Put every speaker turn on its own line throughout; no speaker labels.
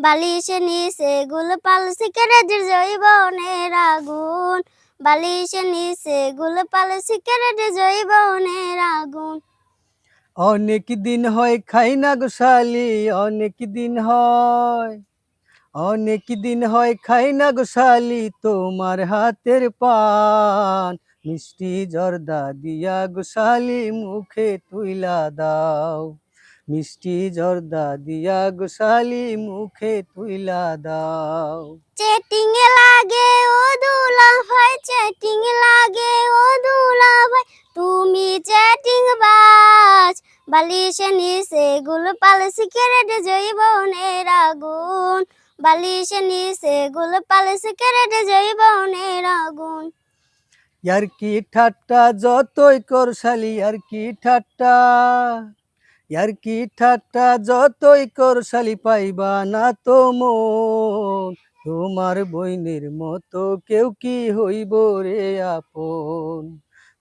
বালিশে নিচে গুলপাল সিগারেটের জৈবনের আগুন। বালিশে নিচে গুলপাল সিগারেটের জৈবনের আগুন।
অনেক দিন হয় খাই না গোশালি অনেক দিন হয়। অনেক দিন হয় খাই না গোশালি তোমার হাতের পান। মিষ্টি জর্দা দিয়া গোশালি মুখে তুইলা দাও। মিষ্টি জর্দা দিয়া গোশালি মুখে তুইলা দাও।
চেটিং লাগে ও দুলা ভাই চেটিং লাগে ও দুলা ভাই তুমি চেটিং বাজ বালিশে নিচে গুলপাল সিগারেট জৈবনের আগুন। বালিশে নিচে গুলপাল সিগারেট জৈবনের আগুন।
ইয়ার কি ঠাট্টা যতই করশালি আর কি ঠাট্টা? ইয়ার কি ঠাট্টা যতই করশালি পাইবা না তো মন। তোমার বইনের মতো কেউ কি হইব রে আপন?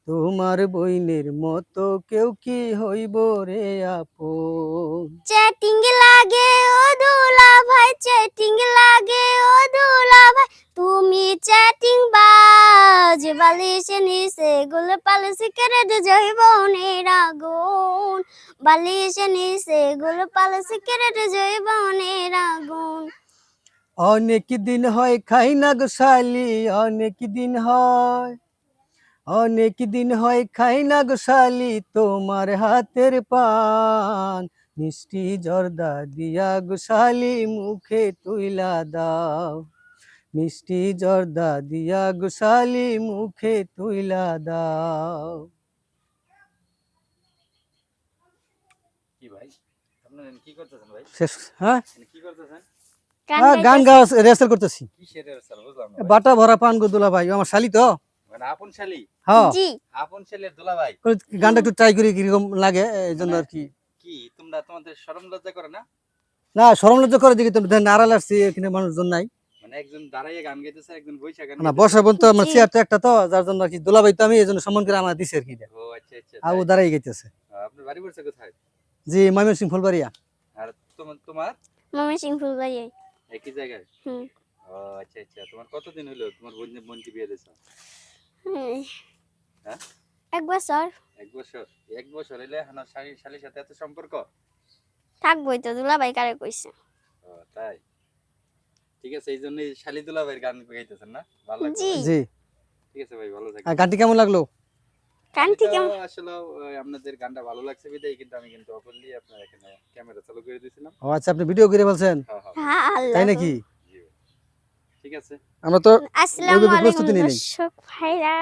তোমার বইনের মতো কেউ কি হইব রে আপন?
চ্যাটিং লাগে ও দুলা ভাই চেটিং লাগে ও দুলা ভাই তুমি চেটিং বাজ, বালিশে নিচে গুলপাল সিগারেট জৈবনের আগুন বালিশে নিচে গুলপাল সিগারেট জৈবনের আগুন।
অনেক দিন হয় খাই না গোশালি অনেক দিন হয়। অনেক দিন হয় খাই না গোশালি তোমার হাতের পান। মিষ্টি জর্দা দিয়া গোশালি মুখে তুইলা দাও। মিষ্টি জর্দা দিয়া গোশালি মুখে তুইলা দাও।
কি ভাই? আপনারা কি করতেছেন ভাই?
শেষ হ্যাঁ?
কি করতেছেন?
হ্যাঁ, গান গাওয়া রেসাল করতেছি।
কিসের রেসাল বুঝলাম না
বাটা ভরা পান গো দুলা ভাই আমার শালি তো।
মানে আপন শালি?
হ্যাঁ।
জি।
আপন শালের দুলা ভাই?
গানটা একটু ট্রাই করি কীরকম লাগে এই জন্য আর কি।
কি তোমরা তোমাদের শরম লজ্জা করে না?
না সরম লজ্জা করে দেখি তুমি নাড়াল আসছি এখানে মানুষজন নাই।
মানে একজন দাঁড়াইয়ে গান গাইতেছে একজন বইসা গান
না বলতে আমার চেয়ারটা একটা তো যার জন্য আর কি দুলাভাই তো আমি এই জন্য সম্মান করে আমার দিছে আর কি।
ও আচ্ছা আচ্ছা
আর ও দাঁড়াই গেছে
আপনার বাড়ি পড়ছে কোথায়?
জি ময়মন সিং ফুলবাড়িয়া।
আর তোমার তোমার?
মামা সিং ফুলবাড়ি
একই জায়গায়?
হুম।
ও আচ্ছা আচ্ছা। তোমার কতদিন হলো? তোমার বোন বোনকে বিয়ে দিছো হ্যাঁ?
এক বছর।
এক বছর? এক বছর হইলে হানা শালি শালির সাথে এত সম্পর্ক?
থাকবোই তো দুলা ভাই কারে কইছে?
ও তাই? ঠিক আছে এই জন্যই শালি দুলা ভাইয়ের গান গাইতেছেন না? ভালো লাগছে
জি।
জি।
ঠিক আছে ভাই ভালো
আর গানটি কেমন লাগল?
কান থেকে
আসলে আপনাদের গানটা ভালো লাগছে বিদায় কিন্তু আমি কিন্তু অপরলি আপনার এখানে ক্যামেরা চালু করে দিয়েছিলাম।
ও আচ্ছা আপনি ভিডিও করে বলছেন?
হ্যাঁ হ্যাঁ।
হ্যাঁ আল্লাহ
তাই নাকি?
ঠিক আছে।
আমরা তো
আসসালামু আলাইকুম দর্শক ভাইরা।